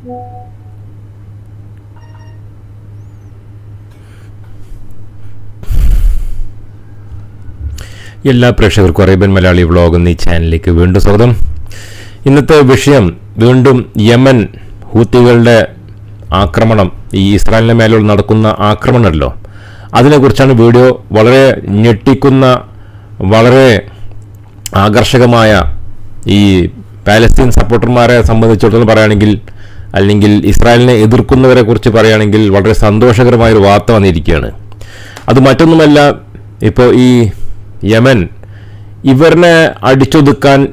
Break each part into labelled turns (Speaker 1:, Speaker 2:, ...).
Speaker 1: എല്ലാ പ്രേക്ഷകർക്കും Arabian Malayali vlog എന്നീ ചാനലിലേക്ക് വീണ്ടും സ്വാഗതം. ഇന്നത്തെ വിഷയം വീണ്ടും യമൻ ഹൂത്തികളുടെ ആക്രമണം. ഈ ഇസ്രായേലിന് മേലുള്ള നടക്കുന്ന ആക്രമണമല്ലോ. അതിനെക്കുറിച്ചാണ് വീഡിയോ വളരെ ഞെട്ടിക്കുന്ന വളരെ ആകർഷകമായ ഈ പാലസ്തീൻ സപ്പോർട്ടർമാരെ സംബന്ധിച്ചിടത്തോളം പറയുകയാണെങ്കിൽ അല്ലെങ്കിൽ ഇസ്രായേലിനെ എതിർക്കുന്നവരെ കുറിച്ച് പറയുകയാണെങ്കിൽ വളരെ സന്തോഷകരമായൊരു വാർത്ത വന്നിരിക്കുകയാണ്. അത് മറ്റൊന്നുമല്ല ഇപ്പോൾ ഈ യമൻ ഇവരിനെ അടിച്ചൊതുക്കാൻ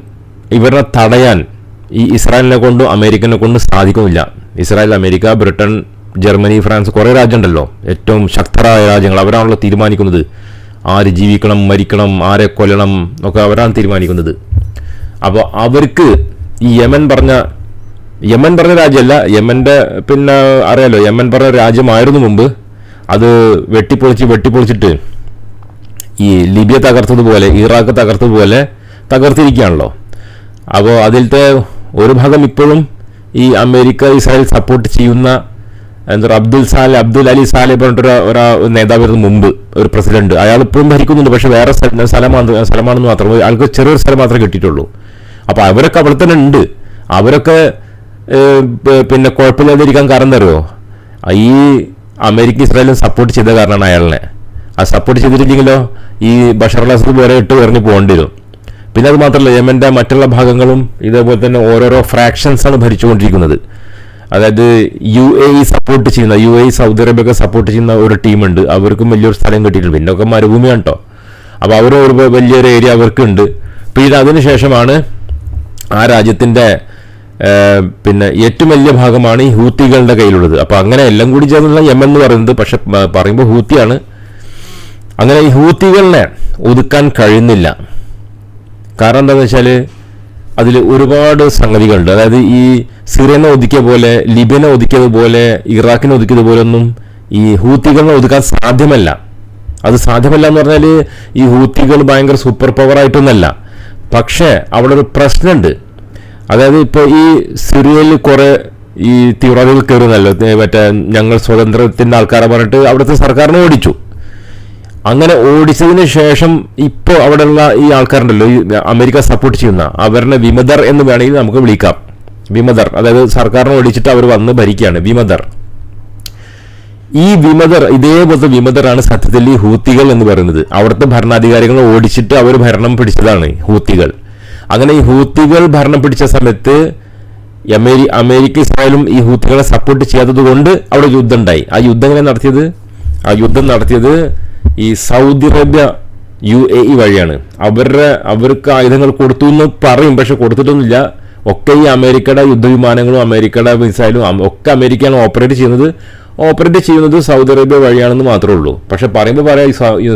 Speaker 1: ഇവരെ തടയാൻ ഈ ഇസ്രായേലിനെ കൊണ്ടും അമേരിക്കനെ കൊണ്ടും സാധിക്കുന്നില്ല. Israel America Britain Germany France കുറേ രാജ്യമുണ്ടല്ലോ. ഏറ്റവും ശക്തരായ രാജ്യങ്ങൾ അവരാണല്ലോ തീരുമാനിക്കുന്നത്. ആര് ജീവിക്കണം മരിക്കണം ആരെ കൊല്ലണം ഒക്കെ അവരാണ് തീരുമാനിക്കുന്നത്. അപ്പോൾ അവർക്ക് ഈ യമൻ പറഞ്ഞ യമൻ പറഞ്ഞ രാജ്യമല്ല. യമന്റെ പിന്നെ അറിയാലോ യമൻ പറഞ്ഞ രാജ്യമായിരുന്നു മുമ്പ്. അത് വെട്ടിപ്പൊളിച്ച് വെട്ടിപ്പൊളിച്ചിട്ട് ഈ ലിബിയ തകർത്തതുപോലെ ഇറാഖ് തകർത്തതുപോലെ തകർത്തിരിക്കുകയാണല്ലോ. അപ്പോൾ അതിലത്തെ ഒരു ഭാഗം ഇപ്പോഴും ഈ അമേരിക്ക ഇസ്രായേൽ സപ്പോർട്ട് ചെയ്യുന്ന എന്താ Abdul Saleh Abdul Ali Saleh പറഞ്ഞിട്ടൊരു ഒരാ നേതാവായിരുന്നു മുമ്പ് ഒരു പ്രസിഡന്റ് അയാൾ ഇപ്പോഴും ഭരിക്കുന്നുണ്ട് പക്ഷേ വേറെ സ്ഥല- സ്ഥലമാണ് സ്ഥലമാണെന്ന് മാത്രം അയാൾക്ക് ചെറിയൊരു സ്ഥലം മാത്രമേ കിട്ടിയിട്ടുള്ളൂ. അപ്പോൾ അവരൊക്കെ അവിടെ തന്നെ ഉണ്ട്. അവരൊക്കെ പിന്നെ കുഴപ്പമില്ലാതിരിക്കാൻ കാരണം തരുമോ ഈ അമേരിക്ക ഇസ്രായേലും സപ്പോർട്ട് ചെയ്ത കാരണമാണ് അയാളിനെ. ആ സപ്പോർട്ട് ചെയ്തിട്ടില്ലെങ്കിലോ ഈ ബഷർ അൽ വരെ ഇട്ട് ഇറങ്ങി പോകേണ്ടി വരും. പിന്നെ അത് മാത്രമല്ല യമന്റെ മറ്റുള്ള ഭാഗങ്ങളും ഇതേപോലെ തന്നെ ഓരോരോ ഫ്രാക്ഷൻസാണ് ഭരിച്ചുകൊണ്ടിരിക്കുന്നത്. അതായത് യു എ ഇ സപ്പോർട്ട് ചെയ്യുന്ന U A Saudi Arabia support ചെയ്യുന്ന ഒരു ടീമുണ്ട്. അവർക്കും വലിയൊരു സ്ഥലം കിട്ടിയിട്ടുണ്ട്. പിന്നെ ഒക്കെ മരുഭൂമിയാണ് കേട്ടോ അപ്പോൾ അവരും ഒരു വലിയൊരു ഏരിയ അവർക്കുണ്ട്. പിന്നെ അതിനുശേഷമാണ് ആ രാജ്യത്തിന്റെ പിന്നെ ഏറ്റവും വലിയ ഭാഗമാണ് ഈ ഹൂത്തികളുടെ കയ്യിലുള്ളത്. അപ്പോൾ അങ്ങനെ എല്ലാം കൂടി ചേർന്നുള്ള യമൻ എന്ന് പറയുന്നത് പക്ഷെ പറയുമ്പോൾ ഹൂത്തിയാണ്. അങ്ങനെ ഈ ഹൂത്തികളിനെ ഒതുക്കാൻ കഴിയുന്നില്ല. കാരണം എന്താണെന്ന് വെച്ചാൽ അതിൽ ഒരുപാട് സംഗതികളുണ്ട്. അതായത് ഈ സിറിയനെ ഒതുക്കിയ പോലെ ലിബിയനെ ഒതുക്കിയതുപോലെ ഇറാഖിനെ ഒതുക്കിയതുപോലെ ഒന്നും ഈ ഹൂത്തികളെ ഒതുക്കാൻ സാധ്യമല്ല. അത് സാധ്യമല്ല എന്ന് പറഞ്ഞാൽ ഈ ഹൂത്തികൾ ഭയങ്കര സൂപ്പർ പവർ ആയിട്ടൊന്നല്ല. പക്ഷേ അവിടെ ഒരു പ്രശ്നമുണ്ട്. അതായത് ഇപ്പോൾ ഈ സിറിയയിൽ കുറേ ഈ തീവ്രവാദികൾ കയറുന്നല്ലോ മറ്റേ ഞങ്ങൾ സ്വതന്ത്രത്തിന്റെ ആൾക്കാരെ പറഞ്ഞിട്ട് അവിടുത്തെ സർക്കാരിനെ ഓടിച്ചു. അങ്ങനെ ഓടിച്ചതിന് ശേഷം ഇപ്പോൾ അവിടെയുള്ള ഈ ആൾക്കാരുണ്ടല്ലോ ഈ അമേരിക്ക സപ്പോർട്ട് ചെയ്യുന്ന അവരുടെ വിമതർ എന്ന് വേണമെങ്കിൽ നമുക്ക് വിളിക്കാം. വിമതർ അതായത് സർക്കാരിനെ ഓടിച്ചിട്ട് അവർ വന്ന് ഭരിക്കുകയാണ് വിമതർ. ഈ വിമതർ ഇതേപോലത്തെ വിമതരാണ് സത്യത്തിൽ ഈ ഹൂത്തികൾ എന്ന് പറയുന്നത്. അവിടുത്തെ ഭരണാധികാരികളെ ഓടിച്ചിട്ട് അവർ ഭരണം പിടിച്ചതാണ് ഹൂത്തികൾ. അങ്ങനെ ഈ ഹൂത്തികൾ ഭരണം പിടിച്ച സമയത്ത് അമേരി അമേരിക്ക ഇസ്രായേലും ഈ ഹൂത്തികളെ സപ്പോർട്ട് ചെയ്യാത്തത് കൊണ്ട് അവിടെ യുദ്ധം ഉണ്ടായി ആ യുദ്ധം എങ്ങനെ നടത്തിയത്? ആ യുദ്ധം നടത്തിയത് ഈ Saudi Arabia U A E വഴിയാണ്. അവരുടെ അവർക്ക് ആയുധങ്ങൾ കൊടുത്തു എന്ന് പറയും പക്ഷെ കൊടുത്തിട്ടൊന്നുമില്ല. ഒക്കെ ഈ അമേരിക്കയുടെ യുദ്ധവിമാനങ്ങളും അമേരിക്കയുടെ മിസൈലും ഒക്കെ അമേരിക്കയാണ് ഓപ്പറേറ്റ് ചെയ്യുന്നത്. ഓപ്പറേറ്റ് ചെയ്യുന്നത് സൗദി അറേബ്യ വഴിയാണെന്ന് മാത്രമേ ഉള്ളൂ. പക്ഷെ പറയുമ്പോൾ പറയാം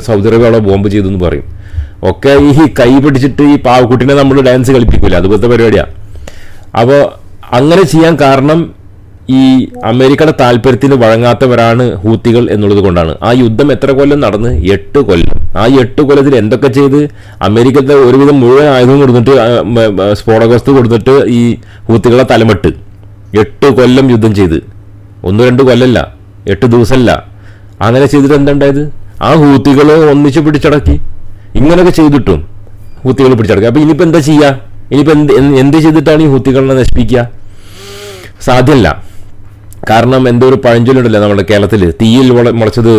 Speaker 1: സൗദി അറേബ്യ അവിടെ ബോംബ് ചെയ്തു എന്ന് പറയും. ഒക്കെ ഈ കൈ പിടിച്ചിട്ട് ഈ പാവക്കുട്ടിനെ നമ്മൾ ഡാൻസ് കളിപ്പിക്കില്ല അതുപോലത്തെ പരിപാടിയാണ് അപ്പോൾ അങ്ങനെ ചെയ്യാൻ കാരണം ഈ അമേരിക്കയുടെ താല്പര്യത്തിന് വഴങ്ങാത്തവരാണ് ഹൂത്തികൾ എന്നുള്ളത് കൊണ്ടാണ്. ആ യുദ്ധം എത്ര കൊല്ലം നടന്ന്? എട്ട് കൊല്ലം. ആ എട്ട് കൊല്ലത്തിൽ എന്തൊക്കെ ചെയ്ത് അമേരിക്കത്തെ ഒരുവിധം മുഴുവൻ ആയുധം കൊടുത്തിട്ട് സ്ഫോടകവസ്തു കൊടുത്തിട്ട് ഈ ഹൂത്തികളെ തലമിട്ട്. എട്ട് കൊല്ലം യുദ്ധം ചെയ്ത്. ഒന്ന് രണ്ട് കൊല്ലല്ല. എട്ട് ദിവസമല്ല അങ്ങനെ ചെയ്തിട്ട് എന്തുണ്ടായത് ആ ഹൂത്തികൾ ഒന്നിച്ച് പിടിച്ചടക്കി. ഇങ്ങനെയൊക്കെ ചെയ്തിട്ടും ഹൂത്തികൾ പിടിച്ചടക്കി അപ്പോൾ ഇനിയിപ്പോൾ എന്താ ചെയ്യുക ഇനിയിപ്പോൾ എന്ത് എന്ത് ചെയ്തിട്ടാണ് ഈ ഹൂത്തികളെ നശിപ്പിക്കുക? സാധ്യമല്ല. കാരണം എന്തോ ഒരു പഴഞ്ചൊല്ലുണ്ടല്ലോ നമ്മുടെ കേരളത്തിൽ തീയിൽ മുള- മുളച്ചത്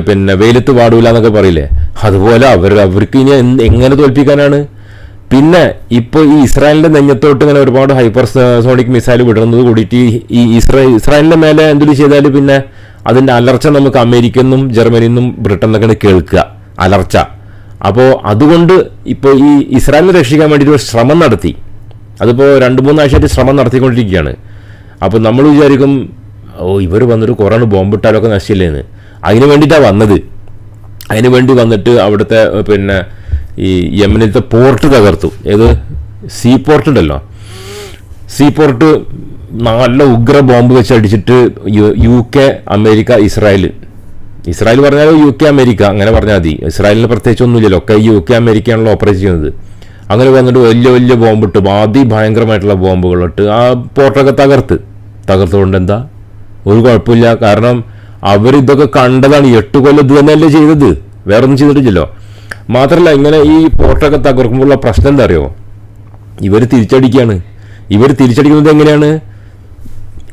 Speaker 1: പിന്നെ വെയിലത്ത് പാടൂല എന്നൊക്കെ പറയില്ലേ? അതുപോലെ അവർ അവർക്ക് ഇനി എങ്ങനെ തോൽപ്പിക്കാനാണ്? പിന്നെ ഇപ്പോൾ ഈ ഇസ്രായേലിന്റെ നെഞ്ഞത്തോട്ട് ഇങ്ങനെ ഒരുപാട് ഹൈപ്പർ സോണിക് മിസൈൽ വിടുന്നത് കൂടിയിട്ട് ഈ- ഈ ഇസ്രായേൽ ഇസ്രായേലിന്റെ മേലെ എന്തെങ്കിലും ചെയ്താൽ പിന്നെ അതിന്റെ അലർച്ച നമുക്ക് അമേരിക്കയിൽ നിന്നും ജർമ്മനിയിൽ നിന്നും ബ്രിട്ടനിൽ നിന്നൊക്കെയാണ് കേൾക്കുക. അലർച്ച. അപ്പോൾ അതുകൊണ്ട് ഇപ്പോൾ ഈ ഇസ്രായേലിനെ രക്ഷിക്കാൻ വേണ്ടിയിട്ട് ഒരു ശ്രമം നടത്തി. അതിപ്പോൾ രണ്ട് മൂന്നാഴ്ചയായിട്ട് ശ്രമം നടത്തിക്കൊണ്ടിരിക്കുകയാണ്. അപ്പോൾ നമ്മൾ വിചാരിക്കും ഓ ഇവർ വന്നിട്ട് കുറേ ബോംബിട്ടാലൊക്കെ നശിച്ചില്ലേന്ന്. അതിന് വേണ്ടിയിട്ടാണ് വന്നത്. അതിന് വേണ്ടി വന്നിട്ട് അവിടുത്തെ പിന്നെ ഈ യമനിലത്തെ പോർട്ട് തകർത്തു. ഏത്? സീ പോർട്ട് ഉണ്ടല്ലോ. സീ പോർട്ട് നല്ല ഉഗ്ര ബോംബ് വെച്ച് അടിച്ചിട്ട് U- K America Israel Israel പറഞ്ഞാൽ യു കെ അമേരിക്ക? അങ്ങനെ പറഞ്ഞാൽ മതി. ഇസ്രായേലിന് പ്രത്യേകിച്ച് ഒന്നുമില്ലല്ലോ ഒക്കെ യു കെ അമേരിക്കയാണല്ലോ ഓപ്പറേറ്റ് ചെയ്യുന്നത്. അങ്ങനെ വന്നിട്ട് വലിയ വലിയ ബോംബിട്ട് അതിഭയങ്കരമായിട്ടുള്ള ബോംബുകളിട്ട് ആ പോർട്ടൊക്കെ തകർത്ത്. തകർത്തുകൊണ്ട് എന്താ? ഒരു കുഴപ്പമില്ല. കാരണം അവരിതൊക്കെ കണ്ടതാണ്. എട്ട് കൊല്ലം ഇത് തന്നെയല്ലേ ചെയ്തത്. വേറൊന്നും ചെയ്തിട്ടില്ലല്ലോ. മാത്രമല്ല ഇങ്ങനെ ഈ പോർട്ടൊക്കെ തകർക്കുമ്പോഴുള്ള പ്രശ്നം എന്താ അറിയോ? ഇവർ തിരിച്ചടിക്കുകയാണ് ഇവർ തിരിച്ചടിക്കുന്നത് എങ്ങനെയാണ്?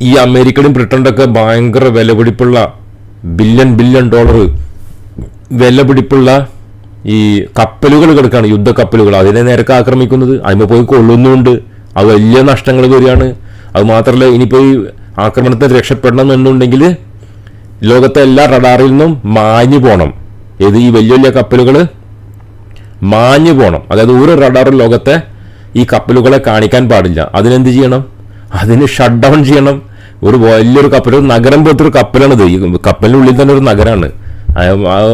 Speaker 1: ഈ അമേരിക്കയുടെയും ബ്രിട്ടന്റെ ഒക്കെ ഭയങ്കര വിലപിടിപ്പുള്ള ബില്യൺ ബില്യൺ ഡോളർ വില പിടിപ്പുള്ള ഈ കപ്പലുകൾ കിടക്കുകയാണ് യുദ്ധ കപ്പലുകൾ. അതിനെ നേരക്ക് ആക്രമിക്കുന്നത് അതിന് പോയി കൊള്ളുന്നുണ്ട്. അത് വലിയ നഷ്ടങ്ങൾ വരികയാണ്. അത് മാത്രമല്ല ഇനിയിപ്പോൾ ഈ ആക്രമണത്തെ രക്ഷപ്പെടണം എന്നുണ്ടെങ്കിൽ ലോകത്തെ എല്ലാ റഡാറിൽ നിന്നും മാഞ്ഞു പോകണം ഏത് ഈ വലിയ വലിയ കപ്പലുകൾ മാഞ്ഞു പോകണം അതായത് ഒരു റഡാറിൽ ലോകത്തെ ഈ കപ്പലുകളെ കാണിക്കാൻ പാടില്ല. അതിനെന്ത് ചെയ്യണം? അതിന് ഷട്ട് ഡൗൺ ചെയ്യണം. ഒരു വലിയൊരു കപ്പൽ ഒരു നഗരം പോലത്തെ ഒരു കപ്പലാണിത്. ഈ കപ്പലിന്റെ ഉള്ളിൽ തന്നെ ഒരു നഗരമാണ്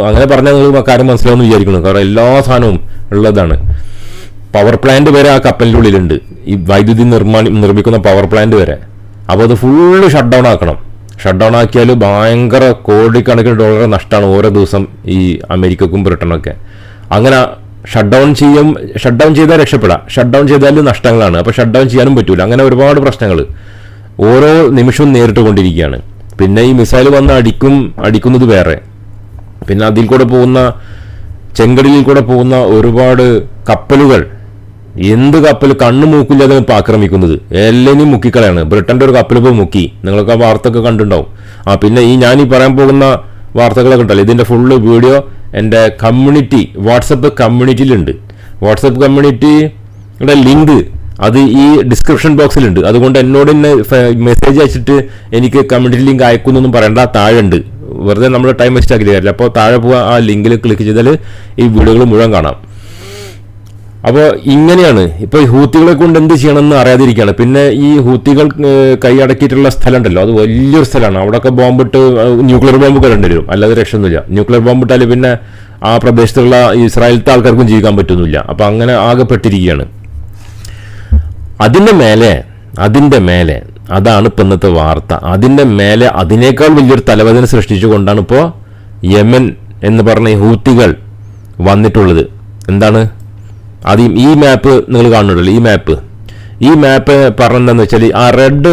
Speaker 1: അങ്ങനെ പറഞ്ഞാൽ നിങ്ങൾ കാര്യം മനസ്സിലാവുമെന്ന് വിചാരിക്കുന്നു. കാരണം എല്ലാ സാധനവും ഉള്ളതാണ്. പവർ പ്ലാന്റ് വരെ ആ കപ്പലിന്റെ ഉള്ളിലുണ്ട്. ഈ വൈദ്യുതി നിർമ്മാണി നിർമ്മിക്കുന്ന പവർ പ്ലാന്റ് വരെ. അപ്പോൾ അത് ഫുള്ള് ഷട്ട് ഡൗൺ ആക്കണം. ഷട്ട് ഡൗൺ ആക്കിയാൽ ഭയങ്കര കോടിക്കണക്കിന് ഡോളർ നഷ്ടമാണ് ഓരോ ദിവസം ഈ അമേരിക്കക്കും ബ്രിട്ടനൊക്കെ. അങ്ങനെ ഷട്ട് ഡൗൺ ചെയ്യും ഷട്ട് ഡൗൺ ചെയ്താൽ രക്ഷപ്പെടാം. ഷട്ട് ഡൗൺ ചെയ്താൽ നഷ്ടങ്ങളാണ്. അപ്പോൾ ഷട്ട് ഡൗൺ ചെയ്യാനും പറ്റൂല. അങ്ങനെ ഒരുപാട് പ്രശ്നങ്ങൾ. ഓരോ നിമിഷവും നേരിട്ട് കൊണ്ടിരിക്കുകയാണ്. പിന്നെ ഈ മിസൈൽ വന്ന് അടിക്കും അടിക്കുന്നത് വേറെ. പിന്നെ അതിൽ കൂടെ പോകുന്ന ചെങ്കടലിൽ കൂടെ പോകുന്ന ഒരുപാട് കപ്പലുകൾ. എന്ത് കപ്പൽ കണ്ണു മൂക്കില്ലാതെ ഇപ്പം ആക്രമിക്കുന്നത്? എല്ലാം മുക്കിക്കളയാണ്. ബ്രിട്ടന്റെ ഒരു കപ്പൽ ഇപ്പോൾ മുക്കി. നിങ്ങൾക്ക് ആ വാർത്തയൊക്കെ കണ്ടിട്ടുണ്ടാവും. ആ പിന്നെ ഈ ഞാൻ ഈ പറയാൻ പോകുന്ന വാർത്തകളൊക്കെ ഉണ്ടല്ലോ. ഇതിന്റെ ഫുള്ള് വീഡിയോ എന്റെ കമ്മ്യൂണിറ്റി വാട്സപ്പ് കമ്മ്യൂണിറ്റിയിലുണ്ട് വാട്സപ്പ് കമ്മ്യൂണിറ്റിയുടെ ലിങ്ക് അത് ഈ ഡിസ്ക്രിപ്ഷൻ ബോക്സിലുണ്ട് അതുകൊണ്ട് എന്നോട് തന്നെ മെസ്സേജ് അയച്ചിട്ട് എനിക്ക് കമ്മ്യൂണിറ്റി ലിങ്ക് അയക്കുന്നൊന്നും പറയണ്ട താഴെ ഉണ്ട് വെറുതെ നമ്മൾ ടൈം വേസ്റ്റ് ആക്കി കാര്യമില്ല. അപ്പോൾ താഴെ പോകാൻ ആ ലിങ്കിൽ ക്ലിക്ക് ചെയ്താൽ ഈ വീഡിയോകൾ മുഴുവൻ കാണാം. അപ്പോൾ ഇങ്ങനെയാണ്. ഇപ്പോൾ ഹൂത്തികളെ കൊണ്ട് എന്ത് ചെയ്യണമെന്ന് അറിയാതിരിക്കുകയാണ്. പിന്നെ ഈ ഹൂത്തികൾ കൈയടക്കിയിട്ടുള്ള സ്ഥലം ഉണ്ടല്ലോ അത് വലിയൊരു സ്ഥലമാണ്. അവിടെയൊക്കെ ബോംബിട്ട് ന്യൂക്ലിയർ ബോംബ് കിടേണ്ടി വരും. അല്ലാതെ രക്ഷയൊന്നുമില്ല. ന്യൂക്ലിയർ ബോംബിട്ടാൽ പിന്നെ ആ പ്രദേശത്തുള്ള ഇസ്രായേലത്തെ ആൾക്കാർക്കും ജീവിക്കാൻ പറ്റുന്നില്ല അപ്പോൾ അങ്ങനെ ആകെ പെട്ടിരിക്കുകയാണ് അതിന്റെ മേലെ അതിന്റെ മേലെ അതാണ് ഇപ്പം ഇന്നത്തെ വാർത്ത. അതിന്റെ മേലെ അതിനേക്കാൾ വലിയൊരു തലവേദന സൃഷ്ടിച്ചുകൊണ്ടാണ് ഇപ്പോൾ യമൻ എന്ന് പറഞ്ഞ ഹൂത്തികൾ വന്നിട്ടുള്ളത്. എന്താണ്? ആദ്യം ഈ മാപ്പ് നിങ്ങൾ കാണുന്നുണ്ടല്ലോ ഈ മാപ്പ്. ഈ മാപ്പ് പറഞ്ഞെന്താണെന്ന് വെച്ചാൽ ആ റെഡ്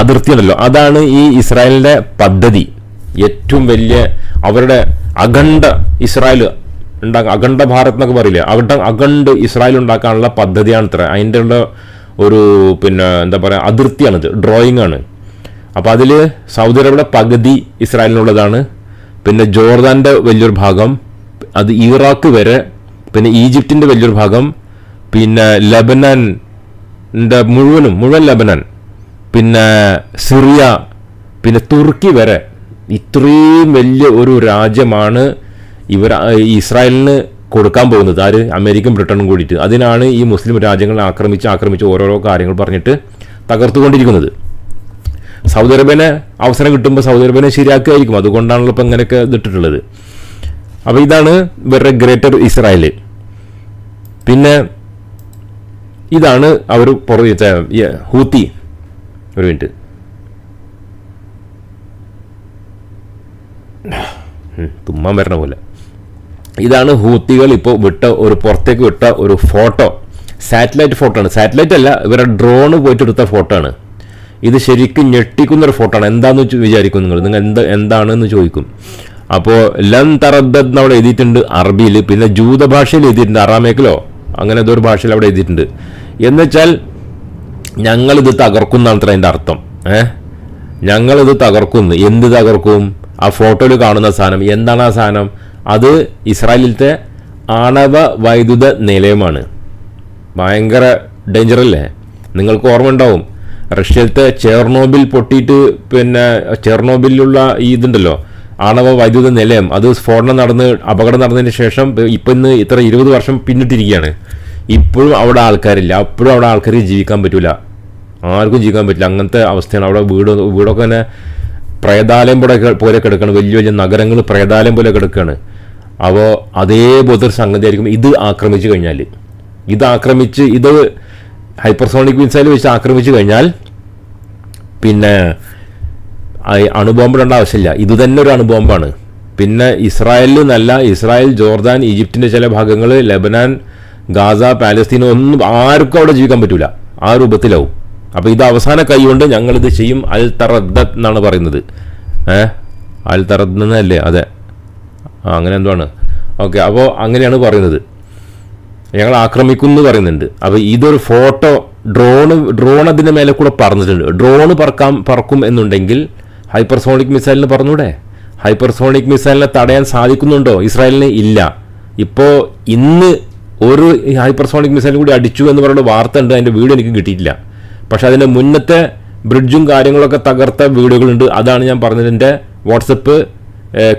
Speaker 1: അതിർത്തി ഉണ്ടല്ലോ അതാണ് ഈ ഇസ്രായേലിന്റെ പദ്ധതി. ഏറ്റവും വലിയ അവരുടെ അഖണ്ഡ ഇസ്രായേൽ ഉണ്ടാക്കുക അഖണ്ഡ ഭാരത് എന്നൊക്കെ പറയില്ലേ അഖണ്ഡ അഖണ്ഡ് ഇസ്രായേൽ ഉണ്ടാക്കാനുള്ള പദ്ധതിയാണ് ഇത്ര അതിന്റെ ഉള്ള ഒരു പിന്നെ എന്താ പറയുക അതിർത്തിയാണിത് ഡ്രോയിങ് ആണ്. അപ്പോൾ അതിൽ സൗദി അറേബ്യയുടെ പകുതി ഇസ്രായേലിനുള്ളതാണ്. പിന്നെ ജോർദാന്റെ വലിയൊരു ഭാഗം അത് ഇറാഖ് വരെ പിന്നെ ഈജിപ്തിന്റെ വലിയൊരു ഭാഗം പിന്നെ ലബനാന്റെ മുഴുവനും മുഴുവൻ ലബനാൻ പിന്നെ സിറിയ പിന്നെ തുർക്കി വരെ. ഇത്രയും വലിയ ഒരു രാജ്യമാണ് ഇവർ ഇസ്രായേലിന് കൊടുക്കാൻ പോകുന്നത്. ആര് അമേരിക്കൻ ബ്രിട്ടനും കൂടിയിട്ട്. അതിനാണ് ഈ മുസ്ലിം രാജ്യങ്ങൾ ആക്രമിച്ച് ആക്രമിച്ച് ഓരോരോ കാര്യങ്ങൾ പറഞ്ഞിട്ട് തകർത്തുകൊണ്ടിരിക്കുന്നത്. സൗദി അറേബ്യനെ അവസരം കിട്ടുമ്പോൾ സൗദി അറേബ്യനെ ശരിയാക്കുകയായിരിക്കും. അതുകൊണ്ടാണല്ലോ ഇപ്പം ഇങ്ങനെയൊക്കെ ഇതിട്ടിട്ടുള്ളത്. അപ്പോൾ ഇതാണ് ഇവരുടെ ഗ്രേറ്റർ ഇസ്രായേൽ പിന്നെ ഇതാണ് അവർ പുറത്ത് ഹൂത്തി. ഒരു മിനിറ്റ്. തുമ്മാൻ വരണ പോലെ. ഇതാണ് ഹൂത്തികൾ ഇപ്പോൾ വിട്ട ഒരു പുറത്തേക്ക് വിട്ട ഒരു ഫോട്ടോ. സാറ്റലൈറ്റ് ഫോട്ടോ ആണ്. സാറ്റലൈറ്റ് അല്ല ഇവരുടെ ഡ്രോണ് പോയിട്ട് എടുത്ത ഫോട്ടോ ആണ്. ഇത് ശരിക്കും ഞെട്ടിക്കുന്ന ഒരു ഫോട്ടോ ആണ്. എന്താന്ന് വിചാരിക്കും നിങ്ങൾ? നിങ്ങൾ എന്ത് എന്താണെന്ന് ചോദിക്കും. അപ്പോൾ ലൻ തറദ്ദ് അവിടെ എഴുതിയിട്ടുണ്ട് അറബിയിൽ. പിന്നെ ജൂത ഭാഷയിൽ എഴുതിയിട്ടുണ്ട് അറാമേക്കിലോ? അങ്ങനെ ഏതൊരു ഭാഷയിൽ അവിടെ എഴുതിയിട്ടുണ്ട്. എന്നുവെച്ചാൽ ഞങ്ങളിത് തകർക്കുന്ന അത്ര അതിന്റെ അർത്ഥം. ഏഹ് ഞങ്ങളിത് തകർക്കുന്നു. എന്ത് തകർക്കും? ആ ഫോട്ടോയിൽ കാണുന്ന സാധനം. എന്താണ് ആ സാധനം? അത് ഇസ്രായേലിലത്തെ ആണവ വൈദ്യുത നിലയമാണ്. ഭയങ്കര ഡേഞ്ചർ അല്ലേ നിങ്ങൾക്ക് ഓർമ്മ ഉണ്ടാവും റഷ്യയിലത്തെ ചെർണോബിൽ പൊട്ടിയിട്ട് പിന്നെ ചെർണോബിലുള്ള ഈ ഇതുണ്ടല്ലോ ആണവ വൈദ്യുത നിലയം. അത് സ്ഫോടനം നടന്ന് അപകടം നടന്നതിന് ശേഷം ഇപ്പം ഇന്ന് ഇത്ര ഇരുപത് വർഷം പിന്നിട്ടിരിക്കുകയാണ്. ഇപ്പോഴും അവിടെ ആൾക്കാരില്ല. അപ്പോഴും അവിടെ ആൾക്കാർ ജീവിക്കാൻ പറ്റില്ല ആർക്കും ജീവിക്കാൻ പറ്റില്ല. അങ്ങനത്തെ അവസ്ഥയാണ്. അവിടെ വീട് വീടൊക്കെ തന്നെ പ്രേതാലയം പോലെ പോലെ കിടക്കുകയാണ് വലിയ വലിയ നഗരങ്ങൾ പ്രേതാലയം പോലെ കിടക്കുകയാണ് അപ്പോൾ അതേപോലത്തെ ഒരു സംഗതി ആയിരിക്കും. ഇത് ആക്രമിച്ചു കഴിഞ്ഞാൽ. ഇത് ആക്രമിച്ച് ഇത് ഹൈപ്പർസോണിക് മിസൈൽ വെച്ച് ആക്രമിച്ചു കഴിഞ്ഞാൽ പിന്നെ അണുബോംബ് അണുബോംബിടേണ്ട ആവശ്യമില്ല. ഇത് തന്നെ ഒരു അണുബോംബാണ്. പിന്നെ ഇസ്രായേലിൽ നല്ല ഇസ്രായേൽ ജോർദാൻ ഈജിപ്തിന്റെ ചില ഭാഗങ്ങൾ ലെബനാൻ ഗാസ പാലസ്തീൻ ഒന്നും ആർക്കും അവിടെ ജീവിക്കാൻ പറ്റില്ല ആ രൂപത്തിലാവും. അപ്പോൾ ഇത് അവസാന കൈകൊണ്ട് ഞങ്ങളിത് ചെയ്യും. അൽ തറദ്ദ എന്നാണ് പറയുന്നത്. ഏഹ് അൽ തറദ്ദ എന്നല്ലേ? അതെ. ആ അങ്ങനെ എന്താണ് ഓക്കെ അപ്പോൾ അങ്ങനെയാണ് പറയുന്നത്. ഞങ്ങൾ ആക്രമിക്കും എന്ന് പറയുന്നുണ്ട്. അപ്പോൾ ഇതൊരു ഫോട്ടോ ഡ്രോണ് ഡ്രോൺ അതിന്റെ മേലെ കൂടെ പറഞ്ഞിട്ടുണ്ട് ഡ്രോണ് പറക്കാം പറക്കും എന്നുണ്ടെങ്കിൽ ഹൈപ്പർസോണിക് മിസൈലിന് പറഞ്ഞൂടെ? ഹൈപ്പർസോണിക് മിസൈലിനെ തടയാൻ സാധിക്കുന്നുണ്ടോ? ഇസ്രായേലിന് ഇല്ല. ഇപ്പോൾ ഇന്ന് ഒരു ഹൈപ്പർസോണിക് മിസൈൽ കൂടി അടിച്ചു എന്ന് പറയുന്ന വാർത്ത ഉണ്ട്. അതിന്റെ വീഡിയോ എനിക്ക് കിട്ടിയിട്ടില്ല. പക്ഷെ അതിന്റെ മുന്നത്തെ ബ്രിഡ്ജും കാര്യങ്ങളൊക്കെ തകർത്ത വീഡിയോകളുണ്ട് അതാണ് ഞാൻ പറഞ്ഞതിന്റെ വാട്സപ്പ്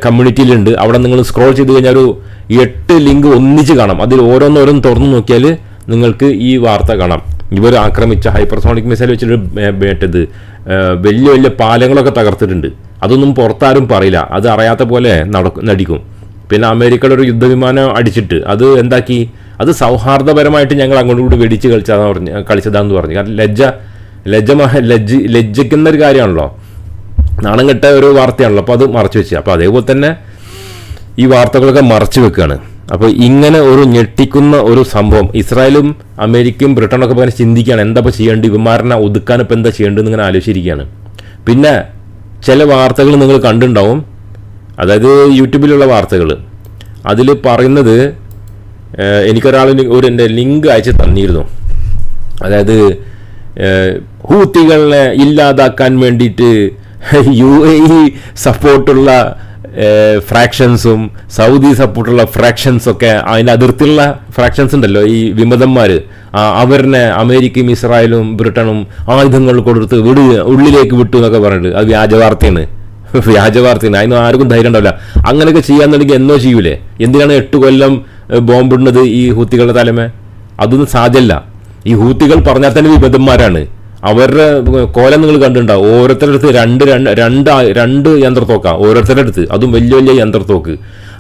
Speaker 1: കമ്മ്യൂണിറ്റിയിലുണ്ട് അവിടെ നിങ്ങൾ സ്ക്രോൾ ചെയ്ത് കഴിഞ്ഞാൽ ഒരു എട്ട് ലിങ്ക് ഒന്നിച്ച് കാണാം. അതിൽ ഓരോന്നോരോന്ന് തുറന്നു നോക്കിയാൽ നിങ്ങൾക്ക് ഈ വാർത്ത കാണാം. ഇവർ ആക്രമിച്ച ഹൈപ്പർസോണിക് മിസൈൽ വെച്ചിട്ട് ഇത് വലിയ വലിയ പാലങ്ങളൊക്കെ തകർത്തിട്ടുണ്ട്. അതൊന്നും പുറത്താരും പറയില്ല. അത് അറിയാത്ത പോലെ നടക്കും നടിക്കും. പിന്നെ അമേരിക്കയുടെ ഒരു യുദ്ധവിമാനം അടിച്ചിട്ട് അത് എന്താക്കി? അത് സൗഹാർദ്ദപരമായിട്ട് ഞങ്ങൾ അങ്ങോട്ടും കൂടി വെടിച്ച് കളിച്ചതാന്ന് പറഞ്ഞു കളിച്ചതാന്ന് പറഞ്ഞു. കാരണം ലജ്ജ ലജ്ജ ലജ്ജ ലജ്ജിക്കുന്ന ഒരു കാര്യമാണല്ലോ. നാണം കെട്ട ഒരു വാർത്തയാണല്ലോ അപ്പോൾ അത് മറച്ചു വെച്ചു. അപ്പോൾ അതേപോലെ തന്നെ ഈ വാർത്തകളൊക്കെ മറച്ചു വെക്കുകയാണ് അപ്പോൾ ഇങ്ങനെ ഒരു ഞെട്ടിക്കുന്ന ഒരു സംഭവം ഇസ്രായേലും അമേരിക്കയും ബ്രിട്ടനും ഒക്കെ ഇങ്ങനെ ചിന്തിക്കുകയാണ് എന്താ ഇപ്പോൾ ചെയ്യേണ്ടത്? ഇവന്മാരനെ ഒതുക്കാൻ ഇപ്പോൾ എന്താ ചെയ്യേണ്ടതെന്ന് ഇങ്ങനെ ആലോചിച്ചിരിക്കുകയാണ്. പിന്നെ ചില വാർത്തകൾ നിങ്ങൾ കണ്ടുണ്ടാവും അതായത് യൂട്യൂബിലുള്ള വാർത്തകൾ. അതിൽ പറയുന്നത് എനിക്കൊരാൾ ഒരു എന്റെ ലിങ്ക് അയച്ച് തന്നിരുന്നു. അതായത് ഹൂത്തികളെ ഇല്ലാതാക്കാൻ വേണ്ടിയിട്ട് യു എ ഇ സപ്പോർട്ടുള്ള ഫ്രാക്ഷൻസും സൗദി സപ്പോർട്ടുള്ള ഫ്രാക്ഷൻസൊക്കെ അതിന്റെ അതിർത്തിയുള്ള ഫ്രാക്ഷൻസ് ഉണ്ടല്ലോ ഈ വിമതന്മാർ അവരിനെ അമേരിക്കയും ഇസ്രായേലും ബ്രിട്ടനും ആയുധങ്ങൾ കൊടുത്ത് വിടു ഉള്ളിലേക്ക് വിട്ടു എന്നൊക്കെ പറഞ്ഞിട്ട് അത് വ്യാജവാർത്തയാണ്. വ്യാജവാർത്തയാണ്. വ്യാജ അതിന് ആർക്കും ധൈര്യം ഉണ്ടാവില്ല. അങ്ങനെയൊക്കെ ചെയ്യാന്നുണ്ടെങ്കിൽ എന്നോ ചെയ്യൂലേ? എന്തിനാണ് എട്ട് കൊല്ലം ബോംബിടുന്നത് ഈ ഹൂത്തികളുടെ തലമേ? അതൊന്നും സാധ്യമല്ല. ഈ ഹൂത്തികൾ പറഞ്ഞാൽ തന്നെ വിമതന്മാരാണ്. അവരുടെ കോലം നിങ്ങൾ കണ്ടിട്ടുണ്ടാവും. ഓരോരുത്തരുടെ അടുത്ത് രണ്ട് രണ്ട് രണ്ട് രണ്ട് യന്ത്രത്തോക്കാ. ഓരോരുത്തരുടെ അടുത്ത്. അതും വലിയ വലിയ യന്ത്രത്തോക്ക്.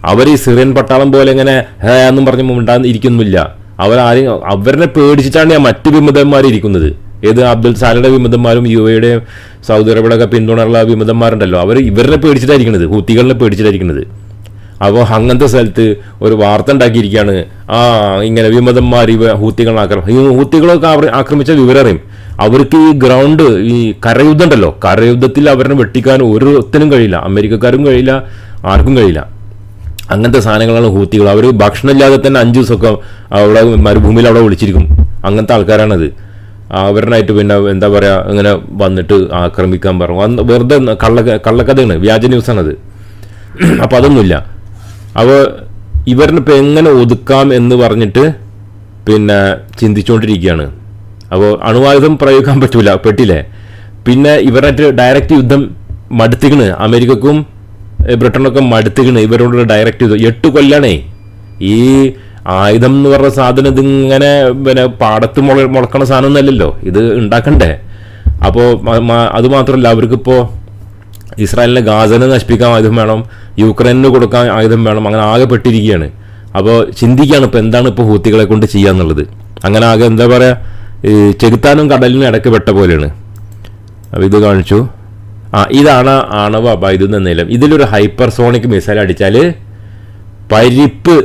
Speaker 1: അവർ ഈ സിറിയൻ പട്ടാളം പോലെ ഇങ്ങനെ ഹേ എന്നും പറഞ്ഞ് ഉണ്ടാകുന്ന ഇരിക്കുന്നില്ല അവരാരും അവരെ പേടിച്ചിട്ടാണ് ഞാൻ മറ്റു വിമതന്മാർ ഇരിക്കുന്നത്. ഏത് അബ്ദുൽ സാലയുടെ വിമതന്മാരും യു എയുടെയും സൗദി അറേബ്യയുടെ ഒക്കെ പിന്തുണയുള്ള വിമതന്മാരുണ്ടല്ലോ. അവർ ഇവരെ പേടിച്ചിട്ടായിരിക്കുന്നത് ഹൂത്തികളിനെ പേടിച്ചിട്ടായിരിക്കുന്നത് അപ്പോൾ അങ്ങനത്തെ സ്ഥലത്ത് ഒരു വാർത്ത ഉണ്ടാക്കിയിരിക്കുകയാണ്. ആ ഇങ്ങനെ വിമതന്മാർ ഇവ ഹൂത്തികളെ ആക്രമം ഹൂത്തികളൊക്കെ ആക്രമിച്ച വിവരം അറിയും അവർക്ക് ഈ ഗ്രൗണ്ട് ഈ കരയുദ്ധം ഉണ്ടല്ലോ കരയുദ്ധത്തിൽ അവരെ വെട്ടിക്കാൻ ഒരുത്തിനും കഴിയില്ല. അമേരിക്കക്കാരും കഴിയില്ല ആർക്കും കഴിയില്ല. അങ്ങനത്തെ സാധനങ്ങളാണ് ഹൂത്തികൾ. അവർ ഭക്ഷണമില്ലാതെ തന്നെ അഞ്ച് ദിവസമൊക്കെ അവിടെ മരുഭൂമിയിൽ അവിടെ വിളിച്ചിരിക്കും അങ്ങനത്തെ ആൾക്കാരാണത്. അവരനായിട്ട് പിന്നെ എന്താ പറയുക ഇങ്ങനെ വന്നിട്ട് ആക്രമിക്കാൻ പറഞ്ഞു. അന്ന് വെറുതെ കള്ള കള്ളക്കഥയാണ്. വ്യാജ ന്യൂസാണത്. അപ്പം അതൊന്നുമില്ല. അവ ഇവരിനിപ്പോൾ എങ്ങനെ ഒതുക്കാം എന്ന് പറഞ്ഞിട്ട് പിന്നെ ചിന്തിച്ചുകൊണ്ടിരിക്കുകയാണ്. അപ്പോൾ അണുവായുധം പ്രയോഗിക്കാൻ പറ്റൂല പെട്ടില്ലേ? പിന്നെ ഇവരുടെ ഡയറക്റ്റ് യുദ്ധം മടുത്തിക്കണ്. അമേരിക്കക്കും ബ്രിട്ടനൊക്കെ മടുത്തിക്കണ് ഇവരോടുള്ള ഡയറക്റ്റ് യുദ്ധം. എട്ട് കൊല്ലാണേ. ഈ ആയുധം എന്ന് പറഞ്ഞ സാധനം ഇതിങ്ങനെ പിന്നെ പാടത്ത് മുള മുളക്കണ സാധനം ഒന്നല്ലല്ലോ ഇത് ഉണ്ടാക്കണ്ടേ? അപ്പോൾ അതുമാത്രമല്ല അവർക്കിപ്പോൾ ഇസ്രായേലിനെ ഗാസനെ നശിപ്പിക്കാൻ ആയുധം വേണം യുക്രൈനിന് കൊടുക്കാൻ ആയുധം വേണം അങ്ങനെ ആകെ പെട്ടിരിക്കുകയാണ്. അപ്പോൾ ചിന്തിക്കുകയാണ് ഇപ്പോൾ എന്താണ് ഇപ്പോൾ ഹൂത്തികളെ കൊണ്ട് ചെയ്യുക എന്നുള്ളത് അങ്ങനെ ആകെ എന്താ പറയുക ഈ ചെകുത്താനും കടലിനും ഇടയ്ക്ക് വെട്ട പോലെയാണ്. അപ്പോൾ ഇത് കാണിച്ചു. ആ ഇതാണ് ആണവ വൈദ്യുത നിലം ഇതിലൊരു ഹൈപ്പർസോണിക് മിസൈൽ അടിച്ചാൽ പരിപ്പ്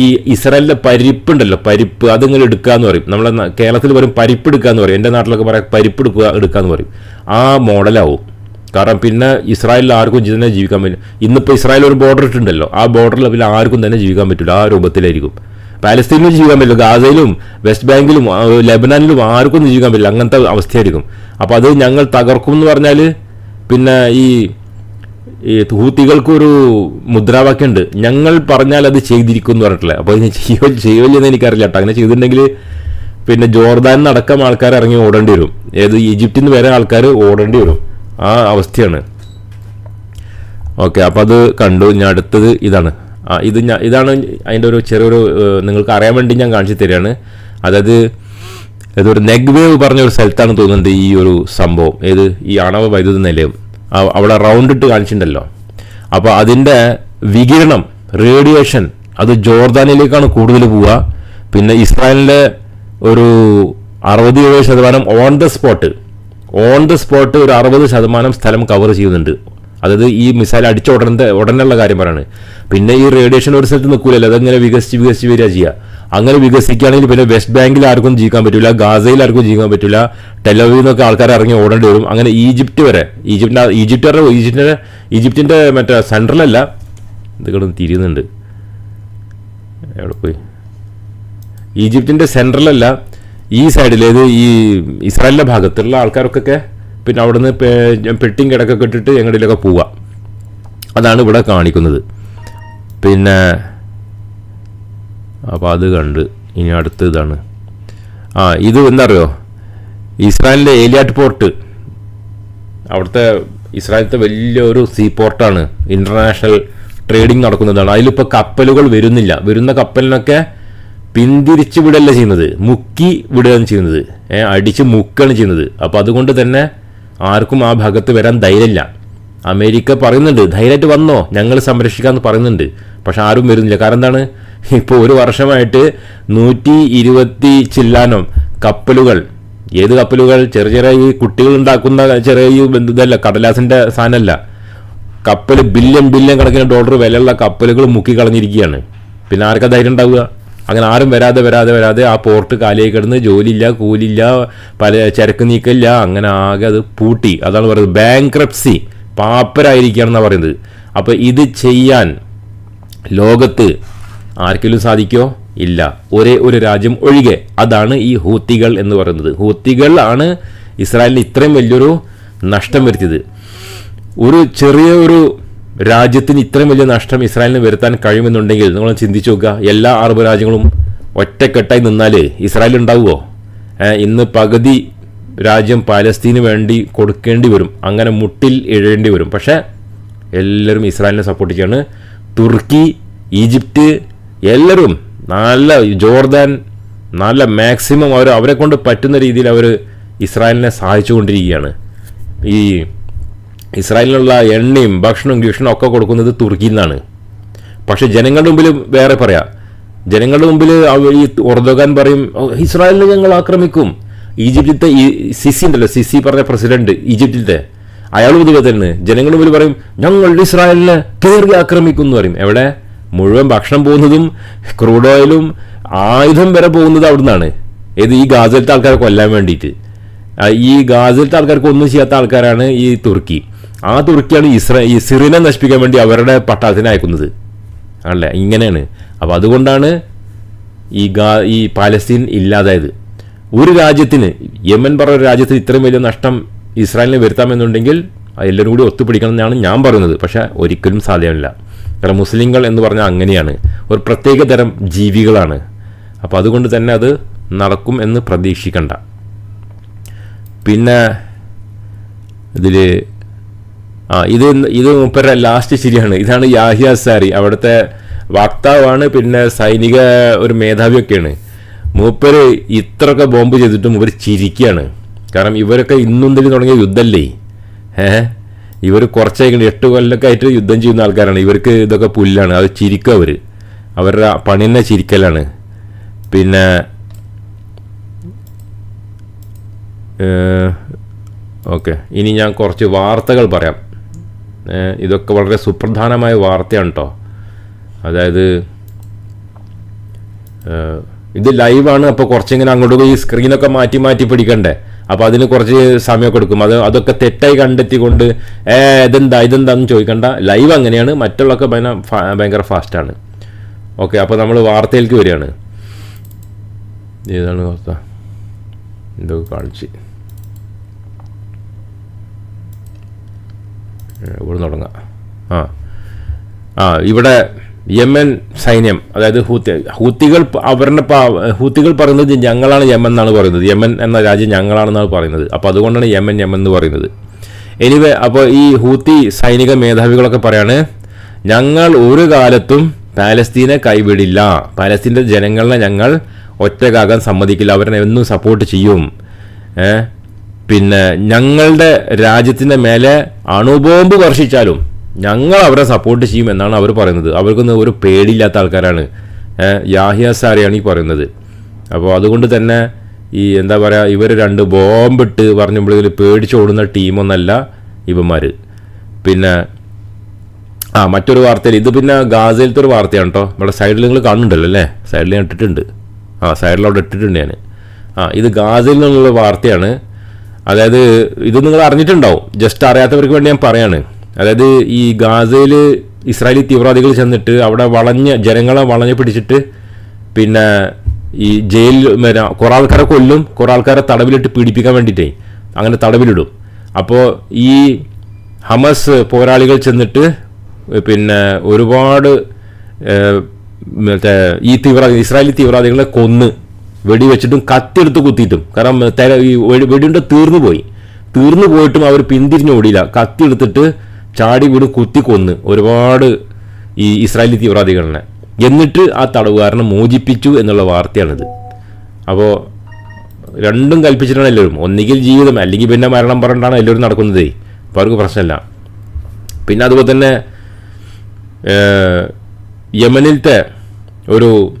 Speaker 1: ഈ ഇസ്രായേലിലെ പരിപ്പ് ഉണ്ടല്ലോ പരിപ്പ് അതിങ്ങനെ എടുക്കുക എന്ന് പറയും. നമ്മളെ കേരളത്തിൽ പറയും പരിപ്പ് എടുക്കുക എന്ന് പറയും. എന്റെ നാട്ടിലൊക്കെ പറയാം പരിപ്പ് എടുക്കുക എടുക്കുക എന്ന് പറയും. ആ മോഡലാവും. കാരണം പിന്നെ ഇസ്രായേലിൽ ആർക്കും തന്നെ ജീവിക്കാൻ പറ്റും ഇന്നിപ്പോൾ ഇസ്രായേൽ ഒരു ബോർഡർ ഇട്ടുണ്ടല്ലോ ആ ബോർഡറിൽ പിന്നെ ആർക്കും തന്നെ ജീവിക്കാൻ പറ്റില്ല ആ രൂപത്തിലായിരിക്കും. പാലസ്തീനിലും ജീവിക്കാൻ പറ്റില്ല. ഗാസയിലും വെസ്റ്റ് ബാങ്കിലും ലെബനാനിലും ആർക്കും ജീവിക്കാൻ പറ്റില്ല. അങ്ങനത്തെ അവസ്ഥയായിരിക്കും. അപ്പോൾ അത് ഞങ്ങൾ തകർക്കും എന്ന് പറഞ്ഞാൽ പിന്നെ ഈ ഈ ഹൂത്തികൾക്കൊരു മുദ്രാവാക്യമുണ്ട്. ഞങ്ങൾ പറഞ്ഞാൽ അത് ചെയ്തിരിക്കും എന്ന് പറഞ്ഞിട്ടില്ല. അപ്പോൾ ഇത് ചെയ്യോ ചെയ്യില്ലെന്ന് എനിക്കറിയില്ല കേട്ടോ. അങ്ങനെ ചെയ്തിട്ടുണ്ടെങ്കിൽ പിന്നെ ജോർദാനിൽ നടക്കം ആൾക്കാർ ഇറങ്ങി ഓടേണ്ടി വരും. ഏത് ഈജിപ്തിൽ നിന്ന് വരെ ആൾക്കാർ ഓടേണ്ടി വരും. ആ അവസ്ഥയാണ്. ഓക്കെ അപ്പോൾ അത് കണ്ടു. ഞാൻ അടുത്തത് ഇതാണ്. ഇത് ഞാൻ ഇതാണ് അതിന്റെ ഒരു ചെറിയൊരു നിങ്ങൾക്ക് അറിയാൻ വേണ്ടി ഞാൻ കാണിച്ചു തരികയാണ്. അതായത് ഇതൊരു നെഗ്വേവ് പറഞ്ഞ ഒരു സ്ഥലത്താണ് തോന്നുന്നത് ഈ ഒരു സംഭവം. ഏത്? ഈ ആണവ വൈദ്യുത നിലയം. അവിടെ റൗണ്ട് ഇട്ട് കാണിച്ചിട്ടുണ്ടല്ലോ. അപ്പോൾ അതിന്റെ വികിരണം റേഡിയേഷൻ അത് ജോർദാനിലേക്കാണ് കൂടുതൽ പോവുക. പിന്നെ ഇസ്രായേലിന്റെ ഒരു അറുപത് എഴുപത് ശതമാനം on the spot on the spot ഒരു അറുപത് ശതമാനം സ്ഥലം കവർ ചെയ്യുന്നുണ്ട്. അതായത് ഈ മിസൈൽ അടിച്ച ഉടനെ ഉടനെയുള്ള കാര്യം പറയാണ്. പിന്നെ ഈ റേഡിയേഷൻ ഒരു സ്ഥലത്ത് നിൽക്കൂലല്ലോ. അതങ്ങനെ വികസിച്ച് വികസിച്ച് വരിക ചെയ്യുക അങ്ങനെ വികസിക്കുകയാണെങ്കിൽ പിന്നെ വെസ്റ്റ് ബാങ്കിൽ ആർക്കും ജീവിക്കാൻ പറ്റില്ല ഗാസയിൽ ആർക്കും ജീവിക്കാൻ പറ്റില്ല ടെലവിൽ നിന്നൊക്കെ ആൾക്കാർ ഇറങ്ങി ഓടേണ്ടി വരും. അങ്ങനെ ഈജിപ്റ്റ് വരെ. ഈജിപ്റ്റിന്റെ ഈജിപ്റ്റ് വരെ ഈജിപ്റ്റിന്റെ ഈജിപ്റ്റിന്റെ മറ്റേ സെൻട്രലല്ല. ഇതൊക്കെ തിരിയുന്നുണ്ട്. എവിടെ പോയി? ഈജിപ്റ്റിന്റെ സെൻട്രലല്ല. ഈ സൈഡിലേത് ഈ ഇസ്രായേലിന്റെ ഭാഗത്തുള്ള ആൾക്കാർക്കൊക്കെ പിന്നെ അവിടുന്ന് പെട്ടിയും കിടക്കൊക്കെ ഇട്ടിട്ട് എങ്ങോട്ടിലൊക്കെ പോവുക അതാണ് ഇവിടെ കാണിക്കുന്നത്. പിന്നെ അപ്പോൾ അത് കണ്ട് ഇനി അടുത്ത ഇതാണ്. ആ ഇത് എന്താറിയോ? ഇസ്രായേലിലെ ഏലിയാട്ട് പോർട്ട്. അവിടുത്തെ ഇസ്രായേലത്തെ വലിയൊരു സീ പോർട്ടാണ്. ഇന്റർനാഷണൽ ട്രേഡിംഗ് നടക്കുന്നതാണ്. അതിലിപ്പോൾ കപ്പലുകൾ വരുന്നില്ല. വരുന്ന കപ്പലിനൊക്കെ പിന്തിരിച്ച് വിടല്ല ചെയ്യുന്നത്? മുക്കി വിടുകയാണ് ചെയ്യുന്നത്. അടിച്ച് മുക്കുകയാണ് ചെയ്യുന്നത്. അപ്പോൾ അതുകൊണ്ട് തന്നെ ആർക്കും ആ ഭാഗത്ത് വരാൻ ധൈര്യമില്ല. അമേരിക്ക പറയുന്നുണ്ട് ധൈര്യമായിട്ട് വന്നോ ഞങ്ങൾ സംരക്ഷിക്കാമെന്ന് പറയുന്നുണ്ട്. പക്ഷെ ആരും വരുന്നില്ല. കാരണം എന്താണ്? ഇപ്പോൾ ഒരു വർഷമായിട്ട് നൂറ്റി ഇരുപത്തി ചില്ലാനം കപ്പലുകൾ ഏത് കപ്പലുകൾ? ചെറിയ ചെറിയ ഈ കുട്ടികൾ ഉണ്ടാക്കുന്ന ചെറിയ ഇതല്ല കടലാസിന്റെ സാധനമല്ല. കപ്പൽ ബില്യൺ ബില്യൺ കണക്കിന് ഡോളർ വിലയുള്ള കപ്പലുകൾ മുക്കി കളഞ്ഞിരിക്കുകയാണ്. പിന്നെ ആർക്കാ ധൈര്യം ഉണ്ടാവുക? അങ്ങനെ ആരും വരാതെ വരാതെ വരാതെ ആ പോർട്ട് കാലിയായി കിടന്ന് ജോലിയില്ല കൂലില്ല പല ചരക്ക് നീക്കമില്ല അങ്ങനെ ആകെ അത് പൂട്ടി. അതാണ് പറയുന്നത്. ബാങ്ക്രപ്സി പാപ്പരായിരിക്കുകയാണെന്നാണ് പറയുന്നത്. അപ്പോൾ ഇത് ചെയ്യാൻ ലോകത്ത് ആർക്കെങ്കിലും സാധിക്കോ? ഇല്ല. ഒരേ ഒരു രാജ്യം ഒഴികെ. അതാണ് ഈ ഹൂത്തികൾ എന്ന് പറയുന്നത്. ഹൂത്തികൾ ആണ് ഇസ്രായേലിന് ഇത്രയും വലിയൊരു നഷ്ടം വരുത്തിയത്. ഒരു ചെറിയ ഒരു രാജ്യത്തിന് ഇത്രയും വലിയ നഷ്ടം ഇസ്രായേലിന് വരുത്താൻ കഴിയുമെന്നുണ്ടെങ്കിൽ നിങ്ങൾ ചിന്തിച്ചു നോക്കുക. എല്ലാ അറബ് രാജ്യങ്ങളും ഒറ്റക്കെട്ടായി നിന്നാൽ ഇസ്രായേൽ ഉണ്ടാവുമോ ഇന്ന് പകുതി രാജ്യം പാലസ്തീന് വേണ്ടി കൊടുക്കേണ്ടി വരും. അങ്ങനെ മുട്ടിൽ എഴേണ്ടി വരും. പക്ഷേ എല്ലാവരും ഇസ്രായേലിനെ സപ്പോർട്ട് ചെയ്യാണ്. തുർക്കി ഈജിപ്റ്റ് എല്ലാവരും നല്ല ജോർദാൻ നല്ല മാക്സിമം അവർ അവരെ കൊണ്ട് പറ്റുന്ന രീതിയിൽ അവർ ഇസ്രായേലിനെ സഹായിച്ചുകൊണ്ടിരിക്കുകയാണ്. ഈ ഇസ്രായേലിനുള്ള എണ്ണയും ഭക്ഷണവും ഗീഷണവും ഒക്കെ കൊടുക്കുന്നത് തുർക്കിയിൽ നിന്നാണ്. പക്ഷെ ജനങ്ങളുടെ മുമ്പിൽ വേറെ പറയാം. ജനങ്ങളുടെ മുമ്പിൽ ഈ ഉറദോഗാൻ പറയും ഇസ്രായേലിനെ ഞങ്ങൾ ആക്രമിക്കും. ഈജിപ്തിലത്തെ ഈ സിസി ഉണ്ടല്ലോ സിസി പറഞ്ഞ പ്രസിഡന്റ് ഈജിപ്തിലത്തെ. അയാൾ ഇതുപോലെ തന്നെ ജനങ്ങളുടെ മുമ്പിൽ പറയും ഞങ്ങൾ ഇസ്രായേലിനെ കയറി ആക്രമിക്കും എന്ന് പറയും. എവിടെ? മുഴുവൻ ഭക്ഷണം പോകുന്നതും ക്രൂഡ് ഓയിലും ആയുധം വരെ പോകുന്നത് അവിടുന്നാണ്. ഏത് ഈ ഗാസലത്തെ ആൾക്കാരെ കൊല്ലാൻ വേണ്ടിയിട്ട്. ഈ ഗാസലത്തെ ആൾക്കാർക്ക് ഒന്നും ചെയ്യാത്ത ആൾക്കാരാണ് ഈ തുർക്കി. ആ തുർക്കിയാണ് ഇസ്രാ സിറിനെ നശിപ്പിക്കാൻ വേണ്ടി അവരുടെ പട്ടാളത്തിനെ അയക്കുന്നത്. ആണല്ലേ? ഇങ്ങനെയാണ്. അപ്പോൾ അതുകൊണ്ടാണ് ഈ ഗാ ഈ പാലസ്തീൻ ഇല്ലാതായത്. ഒരു രാജ്യത്തിന് യമൻ പറഞ്ഞ രാജ്യത്തിന് ഇത്രയും വലിയ നഷ്ടം ഇസ്രായേലിന് വരുത്താമെന്നുണ്ടെങ്കിൽ എല്ലാവരും കൂടി ഒത്തുപിടിക്കണം എന്നാണ് ഞാൻ പറയുന്നത്. പക്ഷേ ഒരിക്കലും സാധ്യമല്ല. കാരണം മുസ്ലിങ്ങൾ എന്ന് പറഞ്ഞാൽ അങ്ങനെയാണ്. ഒരു പ്രത്യേക തരം ജീവികളാണ്. അപ്പോൾ അതുകൊണ്ട് തന്നെ അത് നടക്കും എന്ന് പ്രതീക്ഷിക്കണ്ട. പിന്നെ ഇതിൽ ആ ഇത് ഇത് മൂപ്പരുടെ ലാസ്റ്റ് ശരിയാണ് ഇതാണ് യാഹിയ സാരി അവിടുത്തെ വക്താവാണ് പിന്നെ സൈനിക ഒരു മേധാവിയൊക്കെയാണ്. മൂപ്പര് ഇത്രയൊക്കെ ബോംബ് ചെയ്തിട്ടും മൂപ്പര് ചിരിക്കുകയാണ് കാരണം ഇവരൊക്കെ ഇന്നും തന്നെ തുടങ്ങിയ യുദ്ധമല്ലേ ഏഹ് ഇവർ കുറച്ചായി എട്ട് കൊല്ലൊക്കെ ആയിട്ട് യുദ്ധം ചെയ്യുന്ന ആൾക്കാരാണ്. ഇവർക്ക് ഇതൊക്കെ പുല്ലാണ്. അത് ചിരിക്കും അവർ അവരുടെ പണി തന്നെ ചിരിക്കലാണ്. പിന്നെ ഓക്കെ. ഇനി ഞാൻ കുറച്ച് വാർത്തകൾ പറയാം. ഇതൊക്കെ വളരെ സുപ്രധാനമായ വാർത്തയാണ് കേട്ടോ അതായത് ഇത് ലൈവാണ് അപ്പോൾ കുറച്ചിങ്ങനെ അങ്ങോട്ട് പോയി സ്ക്രീനൊക്കെ മാറ്റി മാറ്റി പിടിക്കണ്ടേ. അപ്പോൾ അതിന് കുറച്ച് സമയമൊക്കെ എടുക്കും. അത് അതൊക്കെ തെറ്റായി കണ്ടെത്തിക്കൊണ്ട് ഏ ഇതെന്താ ഇതെന്താന്ന് ചോദിക്കണ്ട. ലൈവ് അങ്ങനെയാണ് മറ്റുള്ളൊക്കെ ഭയങ്കര ഫാസ്റ്റാണ്. ഓക്കെ അപ്പോൾ നമ്മൾ വാർത്തയിലേക്ക് വരികയാണ്. ഏതാണ് വാർത്ത? എന്തൊക്കെ കാണിച്ച്. ഇവിടെ തുടങ്ങാം ആ. ആ ഇവിടെ യമൻ സൈന്യം അതായത് ഹൂത്തി ഹൂത്തികൾ അവരുടെ ഹൂത്തികൾ പറയുന്നത് ഞങ്ങളാണ് യമൻ എന്നാണ് പറയുന്നത്. യമൻ എന്ന രാജ്യം ഞങ്ങളാണെന്നാണ് പറയുന്നത്. അപ്പോൾ അതുകൊണ്ടാണ് യമൻ യമൻ എന്ന് പറയുന്നത്. എനിവേ അപ്പോൾ ഈ ഹൂത്തി സൈനിക മേധാവികളൊക്കെ പറയാണ് ഞങ്ങൾ ഒരു കാലത്തും പാലസ്തീനെ കൈവിടില്ല. പാലസ്തീന്റെ ജനങ്ങളെ ഞങ്ങൾ ഒറ്റകാകാൻ സമ്മതിക്കില്ല. അവരെ എന്നും സപ്പോർട്ട് ചെയ്യും. പിന്നെ ഞങ്ങളുടെ രാജ്യത്തിന്റെ മേലെ അണുബോംബ് വർഷിച്ചാലും ഞങ്ങൾ അവരെ സപ്പോർട്ട് ചെയ്യും എന്നാണ് അവർ പറയുന്നത്. അവർക്കൊന്നും ഒരു പേടിയില്ലാത്ത ആൾക്കാരാണ്. യാഹിയ സാരെയാണ് ഈ പറയുന്നത്. അപ്പോൾ അതുകൊണ്ട് തന്നെ ഈ എന്താ പറയുക ഇവർ രണ്ട് ബോംബിട്ട് പറഞ്ഞപ്പോഴെങ്കിലും പേടിച്ചോടുന്ന ടീമൊന്നല്ല ഇവന്മാർ പിന്നെ ആ മറ്റൊരു വാർത്തയിൽ ഇത് പിന്നെ ഗാസയിലത്തെ ഒരു വാർത്തയാണ് കേട്ടോ നമ്മുടെ സൈഡിൽ നിങ്ങൾ കാണുന്നുണ്ടല്ലോ അല്ലേ? സൈഡിൽ ഞാൻ ഇട്ടിട്ടുണ്ട്. ആ സൈഡിലോട്ട് ഇട്ടിട്ടുണ്ട് ഞാൻ ആ ഇത് ഗാസയിൽ നിന്നുള്ള വാർത്തയാണ്. അതായത് ഇത് നിങ്ങൾ അറിഞ്ഞിട്ടുണ്ടാവും. ജസ്റ്റ് അറിയാത്തവർക്ക് വേണ്ടി ഞാൻ പറയാണ്. അതായത് ഈ ഗാസയിൽ ഇസ്രായേലി തീവ്രവാദികൾ ചെന്നിട്ട് അവിടെ വളഞ്ഞ് ജനങ്ങളെ വളഞ്ഞ് പിടിച്ചിട്ട് പിന്നെ ഈ ജയിലിൽ പിന്നെ കുറേ ആൾക്കാരെ കൊല്ലും കുറേ ആൾക്കാരെ തടവിലിട്ട് പീഡിപ്പിക്കാൻ വേണ്ടിയിട്ടേ അങ്ങനെ തടവിലിടും. അപ്പോൾ ഈ ഹമസ് പോരാളികൾ ചെന്നിട്ട് പിന്നെ ഒരുപാട് മറ്റേ ഈ തീവ്രവാദി ഇസ്രായേലി തീവ്രവാദികളെ കൊന്ന് വെടിവെച്ചിട്ടും കത്തിയെടുത്ത് കുത്തിയിട്ടും. കാരണം തെര ഈ വെടി- വെടിയുണ്ട തീർന്നു പോയി. തീർന്നു പോയിട്ടും അവർ പിന്തിരിഞ്ഞ് ഓടിയില്ല. കത്തിയെടുത്തിട്ട് ചാടി വീട് കുത്തി കൊന്ന് ഒരുപാട് ഈ ഇസ്രായേലി തീവ്രവാദികളെ. എന്നിട്ട് ആ തടവുകാരനെ മോചിപ്പിച്ചു എന്നുള്ള വാർത്തയാണിത്. അപ്പോൾ രണ്ടും കൽപ്പിച്ചിട്ടാണ് എല്ലാവരും. ഒന്നുകിൽ ജീവിതം അല്ലെങ്കിൽ പിന്നെ മരണം പറഞ്ഞിട്ടാണ് എല്ലാവരും നടക്കുന്നത്. അപ്പോൾ അവർക്ക് പ്രശ്നമില്ല. പിന്നെ അതുപോലെ തന്നെ യമനിലത്തെ ഒരു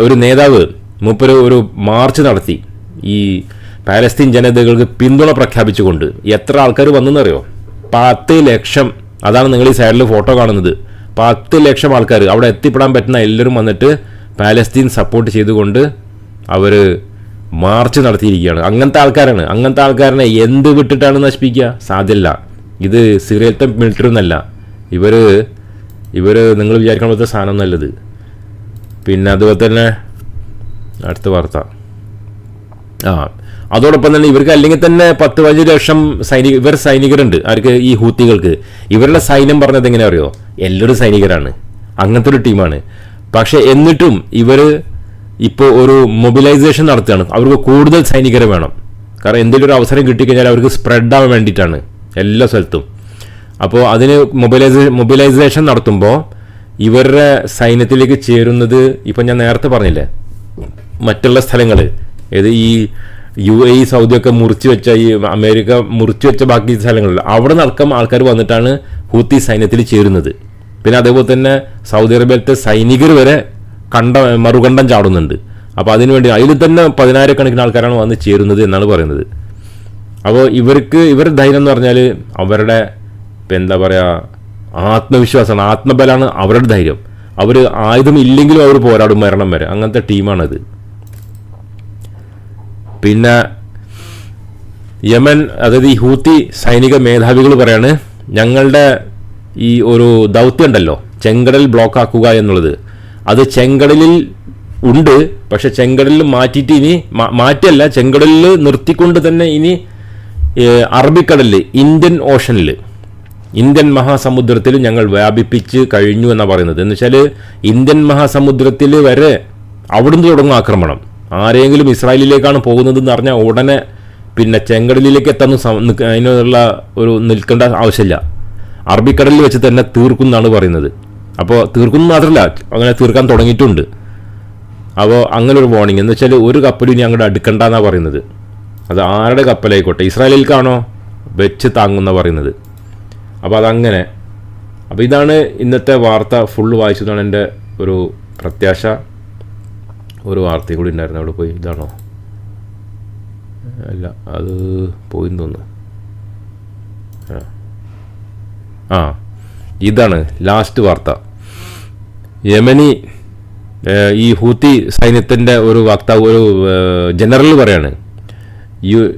Speaker 1: ഒരു നേതാവ് മൂപ്പര് ഒരു മാർച്ച് നടത്തി. ഈ പാലസ്തീൻ ജനതകൾക്ക് പിന്തുണ പ്രഖ്യാപിച്ചുകൊണ്ട് എത്ര ആൾക്കാർ വന്നെന്നറിയോ? പത്ത് ലക്ഷം. അതാണ് നിങ്ങൾ ഈ സൈഡിൽ ഫോട്ടോ കാണുന്നത്. പത്ത് ലക്ഷം ആൾക്കാർ അവിടെ എത്തിപ്പെടാൻ പറ്റുന്ന എല്ലാവരും വന്നിട്ട് പാലസ്തീൻ സപ്പോർട്ട് ചെയ്തുകൊണ്ട് അവർ മാർച്ച് നടത്തിയിരിക്കുകയാണ്. അങ്ങനത്തെ ആൾക്കാരാണ്. അങ്ങനത്തെ ആൾക്കാരനെ എന്ത് വിട്ടിട്ടാണ് നശിപ്പിക്കുക? സാധ്യമല്ല ഇത് സിറിയത്തെ മിലിറ്ററി ഒന്നല്ല. ഇവർ ഇവർ നിങ്ങൾ വിചാരിക്കണ പോലത്തെ സാധനം നല്ലത് പിന്നെ അതുപോലെ തന്നെ അടുത്ത വാർത്ത. ആ അതോടൊപ്പം തന്നെ ഇവർക്ക് അല്ലെങ്കിൽ തന്നെ പത്ത് പതിനഞ്ച് ലക്ഷം സൈനിക ഇവർ സൈനികരുണ്ട്. അവർക്ക് ഈ ഹൂത്തികൾക്ക്. ഇവരുടെ സൈന്യം പറഞ്ഞത് എങ്ങനെ അറിയോ? എല്ലാവരും സൈനികരാണ്. അങ്ങനത്തെ ഒരു ടീമാണ്. പക്ഷേ എന്നിട്ടും ഇവർ ഇപ്പോൾ ഒരു മൊബിലൈസേഷൻ നടത്തുകയാണ്. അവർക്ക് കൂടുതൽ സൈനികരെ വേണം. കാരണം എന്തെങ്കിലും ഒരു അവസരം കിട്ടിക്കഴിഞ്ഞാൽ അവർക്ക് സ്പ്രെഡ് ആവാൻ വേണ്ടിയിട്ടാണ് എല്ലാ സ്ഥലത്തും. അപ്പോൾ അതിന് മൊബിലൈസേ മൊബിലൈസേഷൻ നടത്തുമ്പോൾ ഇവരുടെ സൈന്യത്തിലേക്ക് ചേരുന്നത് ഇപ്പം ഞാൻ നേരത്തെ പറഞ്ഞില്ലേ? മറ്റുള്ള സ്ഥലങ്ങൾ ഏത് ഈ യു എ സൗദിയൊക്കെ മുറിച്ച് വെച്ച ഈ അമേരിക്ക മുറിച്ചു വെച്ച ബാക്കി സ്ഥലങ്ങളിൽ അവിടെ നടക്കം ആൾക്കാർ വന്നിട്ടാണ് ഹൂത്തി സൈന്യത്തിൽ ചേരുന്നത്. പിന്നെ അതേപോലെ തന്നെ സൗദി അറേബ്യത്തെ സൈനികർ വരെ കണ്ട മറുകണ്ഠം ചാടുന്നുണ്ട്. അപ്പോൾ അതിനുവേണ്ടി അതിൽ തന്നെ പതിനായിരക്കണക്കിന് ആൾക്കാരാണ് വന്ന് ചേരുന്നത് എന്നാണ് പറയുന്നത്. അപ്പോൾ ഇവർക്ക് ഇവരുടെ ധൈര്യം എന്ന് പറഞ്ഞാൽ അവരുടെ എന്താ പറയുക ആത്മവിശ്വാസമാണ്. ആത്മബലമാണ് അവരുടെ ധൈര്യം. അവർ ആയുധം ഇല്ലെങ്കിലും അവർ പോരാടും മരണം വരെ. അങ്ങനത്തെ ടീമാണത്. പിന്നെ യമൻ അതായത് ഈ ഹൂത്തി സൈനിക മേധാവികൾ പറയാണ് ഞങ്ങളുടെ ഈ ഒരു ദൗത്യം ഉണ്ടല്ലോ ചെങ്കടൽ ബ്ലോക്ക് ആക്കുക എന്നുള്ളത്. അത് ചെങ്കടലിൽ ഉണ്ട് പക്ഷെ ചെങ്കടലിൽ മാറ്റിയിട്ട് ഇനി മാറ്റല്ല ചെങ്കടലിൽ നിർത്തിക്കൊണ്ട് തന്നെ ഇനി അറബിക്കടലിൽ ഇന്ത്യൻ ഓഷനിൽ ഇന്ത്യൻ മഹാസമുദ്രത്തിൽ ഞങ്ങൾ വ്യാപിപ്പിച്ച് കഴിഞ്ഞു എന്നാണ് പറയുന്നത്. എന്ന് വെച്ചാൽ ഇന്ത്യൻ മഹാസമുദ്രത്തിൽ വരെ അവിടുന്ന് തുടങ്ങും ആക്രമണം. ആരെങ്കിലും ഇസ്രായേലിലേക്കാണ് പോകുന്നതെന്ന് പറഞ്ഞാൽ ഉടനെ പിന്നെ ചെങ്കടലിലേക്ക് എത്താൻ അതിനുള്ള ഒരു നിൽക്കേണ്ട ആവശ്യമില്ല. അറബിക്കടലിൽ വെച്ച് തന്നെ തീർക്കും എന്നാണ് പറയുന്നത്. അപ്പോൾ തീർക്കുന്നു മാത്രമല്ല അങ്ങനെ തീർക്കാൻ തുടങ്ങിയിട്ടുണ്ട്. അപ്പോൾ അങ്ങനെ ഒരു വാർണിംഗ് എന്ന് വെച്ചാൽ ഒരു കപ്പലും ഇനി അങ്ങോട്ട് അടുക്കണ്ട എന്നാണ് പറയുന്നത്. അത് ആരുടെ കപ്പലായിക്കോട്ടെ? ഇസ്രായേലിൽക്കാണോ വെച്ച് താങ്ങുന്ന പറയുന്നത്. അപ്പോൾ അതങ്ങനെ. അപ്പോൾ ഇതാണ് ഇന്നത്തെ വാർത്ത. ഫുള്ള് വായിച്ചതാണ് എന്റെ ഒരു പ്രത്യാശ. ഒരു വാർത്തയും കൂടി ഉണ്ടായിരുന്നു അവിടെ പോയി. ഇതാണോ? അല്ല അത് പോയി തോന്നുന്നു. ആ. ഇതാണ് ലാസ്റ്റ് വാർത്ത. യമനി ഈ ഹൂത്തി സൈന്യത്തിന്റെ ഒരു വക്താവ് ഒരു ജനറൽ പറയാണ്. യു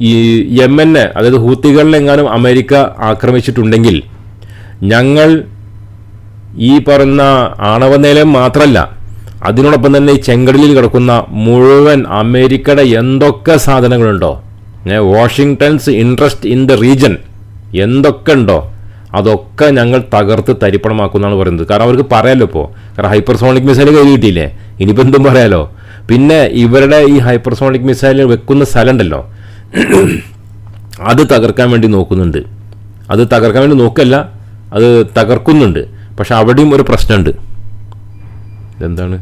Speaker 1: ഈ യമനെ അതായത് ഹൂത്തികളിലെങ്ങാനും അമേരിക്ക ആക്രമിച്ചിട്ടുണ്ടെങ്കിൽ ഞങ്ങൾ ഈ പറഞ്ഞ ആണവ നിലയം മാത്രമല്ല അതിനോടൊപ്പം തന്നെ ഈ ചെങ്കടലിൽ കിടക്കുന്ന മുഴുവൻ അമേരിക്കയുടെ എന്തൊക്കെ സാധനങ്ങളുണ്ടോ? Washington's interest in the region എന്തൊക്കെ ഉണ്ടോ? അതൊക്കെ ഞങ്ങൾ തകർത്ത് തരിപ്പണമാക്കുമെന്നാണ് പറയുന്നത്. കാരണം അവർക്ക് പറയാലോ ഇപ്പോൾ കാരണം ഹൈപ്പർസോണിക് മിസൈൽ കയ്യിൽ കിട്ടിയില്ലേ? ഇനിയിപ്പോൾ എന്തും പറയാലോ. പിന്നെ ഇവരുടെ ഈ ഹൈപ്പർസോണിക് മിസൈൽ വെക്കുന്ന സ്ഥലമുണ്ടല്ലോ. അത് തകർക്കാൻ വേണ്ടി നോക്കുന്നുണ്ട്. അത് തകർക്കാൻ വേണ്ടി നോക്കല്ല അത് തകർക്കുന്നുണ്ട്. പക്ഷെ അവിടെയും ഒരു പ്രശ്നമുണ്ട്. ഏഹ്,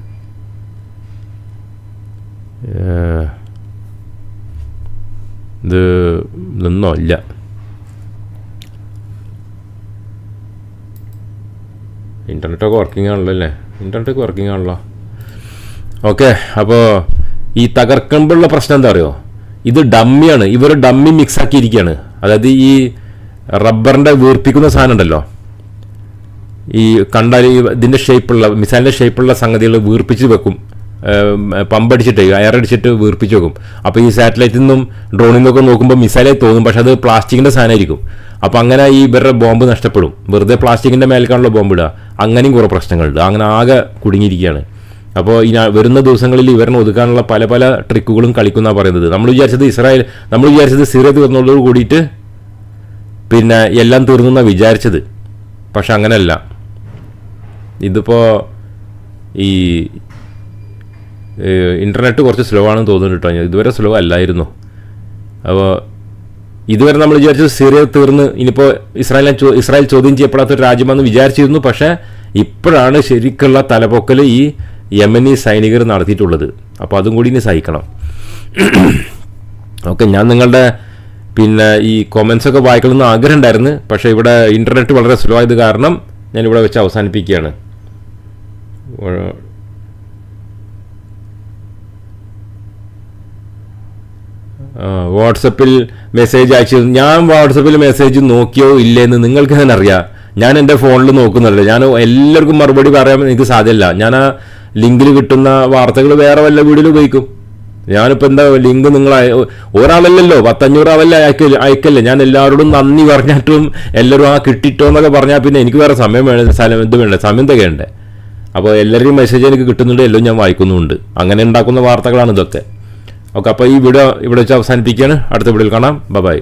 Speaker 1: ഇത് നിന്നോ ഇല്ല ഇന്റർനെറ്റൊക്കെ വർക്കിംഗ് ആണല്ലോ അല്ലേ ഇന്റർനെറ്റൊക്കെ വർക്കിംഗ് ആണല്ലോ ഓക്കെ അപ്പോൾ ഈ തകർക്കുമ്പോഴുള്ള പ്രശ്നം എന്താ അറിയോ ഇത് ഡമ്മിയാണ്. ഇവർ ഡമ്മി മിക്സ് ആക്കിയിരിക്കുകയാണ് അതായത് ഈ റബ്ബറിന്റെ വീർപ്പിക്കുന്ന സാധനം ഉണ്ടല്ലോ ഈ കണ്ടാൽ ഇതിന്റെ ഷേപ്പുള്ള മിസൈലിന്റെ ഷേപ്പുള്ള സംഗതികൾ വീർപ്പിച്ച് വെക്കും. പമ്പടിച്ചിട്ട് അയറടിച്ചിട്ട് വീർപ്പിച്ച് വെക്കും. അപ്പോൾ ഈ സാറ്റലൈറ്റിൽ നിന്നും ഡ്രോണിൽ നിന്നൊക്കെ നോക്കുമ്പോൾ മിസൈലായി തോന്നും. പക്ഷെ അത് പ്ലാസ്റ്റിക്കിന്റെ സാധനമായിരിക്കും. അപ്പോൾ അങ്ങനെ ഈ ഇവരുടെ ബോംബ് നഷ്ടപ്പെടും. വെറുതെ പ്ലാസ്റ്റിക്കിന്റെ മേൽക്കാണല്ലോ ബോംബ് ഇടുക. അങ്ങനെയും കുറേ പ്രശ്നങ്ങളുണ്ട് അങ്ങനെ ആകെ കുടുങ്ങിയിരിക്കുകയാണ്. അപ്പോൾ ഈ വരുന്ന ദിവസങ്ങളിൽ ഇവരെ ഒതുക്കാനുള്ള പല പല ട്രിക്കുകളും കളിക്കുന്ന പറയുന്നത്. നമ്മൾ വിചാരിച്ചത് ഇസ്രായേൽ നമ്മൾ വിചാരിച്ചത് സിറിയ തീർന്നതോട് കൂടിയിട്ട് പിന്നെ എല്ലാം തീർന്നു എന്നാണ് വിചാരിച്ചത്. പക്ഷെ അങ്ങനെയല്ല. ഇതിപ്പോൾ ഈ ഇന്റർനെറ്റ് കുറച്ച് സ്ലോ ആണെന്ന് തോന്നുന്നു കേട്ടോ ഇതുവരെ സ്ലോ അല്ലായിരുന്നു. അപ്പോൾ ഇതുവരെ നമ്മൾ വിചാരിച്ചത് സിറിയ തീർന്ന് ഇനിയിപ്പോൾ ഇസ്രായേൽ ഇസ്രായേൽ ചോദ്യം ചെയ്യപ്പെടാത്ത ഒരു രാജ്യമെന്ന് വിചാരിച്ചിരുന്നു. പക്ഷേ ഇപ്പോഴാണ് ശരിക്കുള്ള തലപൊക്കൽ ഈ യമനി സൈനികർ നടത്തിയിട്ടുള്ളത്. അപ്പോൾ അതും കൂടി ഇനി സഹിക്കണം. ഓക്കെ ഞാൻ നിങ്ങളുടെ പിന്നെ ഈ കൊമൻസ് ഒക്കെ വായിക്കണമെന്ന് ആഗ്രഹം ഉണ്ടായിരുന്നു പക്ഷേ ഇവിടെ ഇന്റർനെറ്റ് വളരെ സ്ലോ ആയത് കാരണം ഞാനിവിടെ വെച്ച് അവസാനിപ്പിക്കുകയാണ് ഓ- ആ, വാട്സപ്പിൽ മെസ്സേജ് അയച്ചു. ഞാൻ വാട്സപ്പിൽ മെസ്സേജ് നോക്കിയോ ഇല്ലേന്ന് നിങ്ങൾക്ക് തന്നെ അറിയാം. ഞാൻ എന്റെ ഫോണിൽ നോക്കുന്നുണ്ട് ഞാൻ എല്ലാവർക്കും മറുപടി പറയാൻ എനിക്ക് സാധ്യമല്ല. ഞാൻ ആ ലിങ്കിൽ കിട്ടുന്ന വാർത്തകൾ വേറെ വല്ല വീഡിയോയിൽ ഉപയോഗിക്കും. ഞാനിപ്പോൾ എന്താ ലിങ്ക് നിങ്ങൾ ഒരാളല്ലല്ലോ. പത്തഞ്ഞൂറ് ആളല്ലേ അയക്ക അയക്കല്ലേ ഞാൻ എല്ലാവരോടും നന്ദി പറഞ്ഞിട്ടും എല്ലാവരും ആ കിട്ടിട്ടോ എന്നൊക്കെ പറഞ്ഞാൽ പിന്നെ എനിക്ക് വേറെ സമയം വേണം സ്ഥലം ഇത് വേണ്ടേ സമയം തികയണ്ടേ. അപ്പോൾ എല്ലാവരുടെയും മെസ്സേജ് എനിക്ക് കിട്ടുന്നുണ്ട് എല്ലാം ഞാൻ വായിക്കുന്നുണ്ട് അങ്ങനെ ഉണ്ടാക്കുന്ന വാർത്തകളാണ് ഇതൊക്കെ ഓക്കെ അപ്പോൾ ഈ വീഡിയോ ഇവിടെ വെച്ച് അവസാനിപ്പിക്കുകയാണ്. അടുത്ത വീഡിയോയിൽ കാണാം. ബൈ